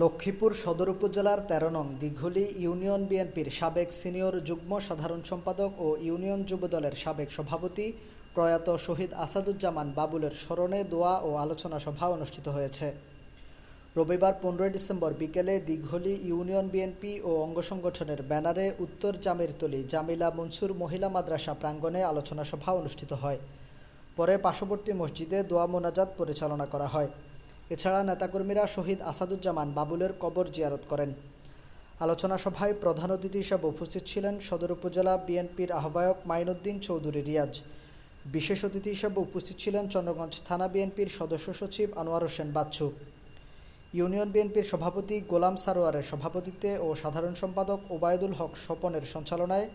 লক্ষ্মীপুর সদর উপজেলার তেরো নং দিঘলি ইউনিয়ন বিএনপির সাবেক সিনিয়র যুগ্ম সাধারণ সম্পাদক ও ইউনিয়ন যুবদলের সাবেক সভাপতি প্রয়াত শহীদ আসাদুজ্জামান বাবুলের স্মরণে দোয়া ও আলোচনা সভা অনুষ্ঠিত হয়েছে। রবিবার পনেরোই ডিসেম্বর বিকেলে দিঘলি ইউনিয়ন বিএনপি ও অঙ্গ সংগঠনের ব্যানারে উত্তর জামিরতলি জামিলা মনসুর মহিলা মাদ্রাসা প্রাঙ্গণে আলোচনা সভা অনুষ্ঠিত হয়। পরে পার্শ্ববর্তী মসজিদে দোয়া মোনাজাত পরিচালনা করা হয়। এছাড়া নেতাকর্মীরা শহীদ আসাদুজ্জামান বাবুলের কবর জিয়ারত করেন। আলোচনা সভায় প্রধান অতিথি হিসেবে উপস্থিত ছিলেন সদর উপজেলা বিএনপির আহ্বায়ক মাইনুদ্দিন চৌধুরী রিয়াজ। বিশেষ অতিথি হিসেবে উপস্থিত ছিলেন চন্দ্রগঞ্জ থানা বিএনপির সদস্য সচিব আনোয়ার হোসেন বাচ্চু। ইউনিয়ন বিএনপির সভাপতি গোলাম সারোয়ারের সভাপতিত্বে ও সাধারণ সম্পাদক ওবায়দুল হক স্বপনের সঞ্চালনায়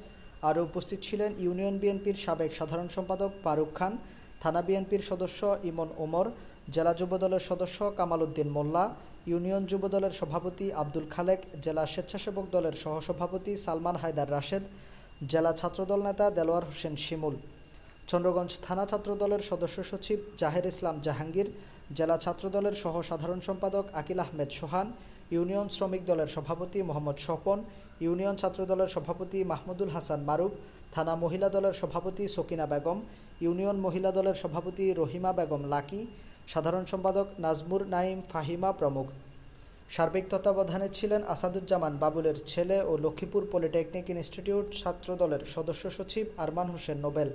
আরও উপস্থিত ছিলেন ইউনিয়ন বিএনপির সাবেক সাধারণ সম্পাদক ফারুক খান থানা বিএনপির সদস্য ইমন ওমর, জেলা যুবদলের সদস্য কামাল উদ্দিন মোল্লা, ইউনিয়ন যুবদলের সভাপতি আব্দুল খালেক, জেলা স্বেচ্ছাসেবক দলের সহসভাপতি সালমান হায়দার রাশেদ, জেলা ছাত্রদল নেতা দেলোয়ার হোসেন শিমুল। চন্দ্রগঞ্জ থানা ছাত্রদলের সদস্য সচিব জাহের ইসলাম জাহাঙ্গীর, জেলা ছাত্রদলের সহ সাধারণ সম্পাদক আকিল আহমেদ সোহান, ইউনিয়ন শ্রমিক দলের সভাপতি মোহাম্মদ স্বপন ইউনিয়ন ছাত্রদলের সভাপতি মাহমুদুল হাসান মারুফ, থানা মহিলা দলের সভাপতি সকিনা বেগম, ইউনিয়ন মহিলা দলের সভাপতি রহিমা বেগম লাকি, সাধারণ সম্পাদক নাজমুর নাইম ফাহিমা প্রমুখ। সার্বিক তত্ত্বাবধানে ছিলেন আসাদুজ্জামান বাবুলের ছেলে ও লক্ষ্মীপুর পলিটেকনিক ইনস্টিটিউট ছাত্রদলের সদস্য সচিব আরমান হোসেন নোবেল।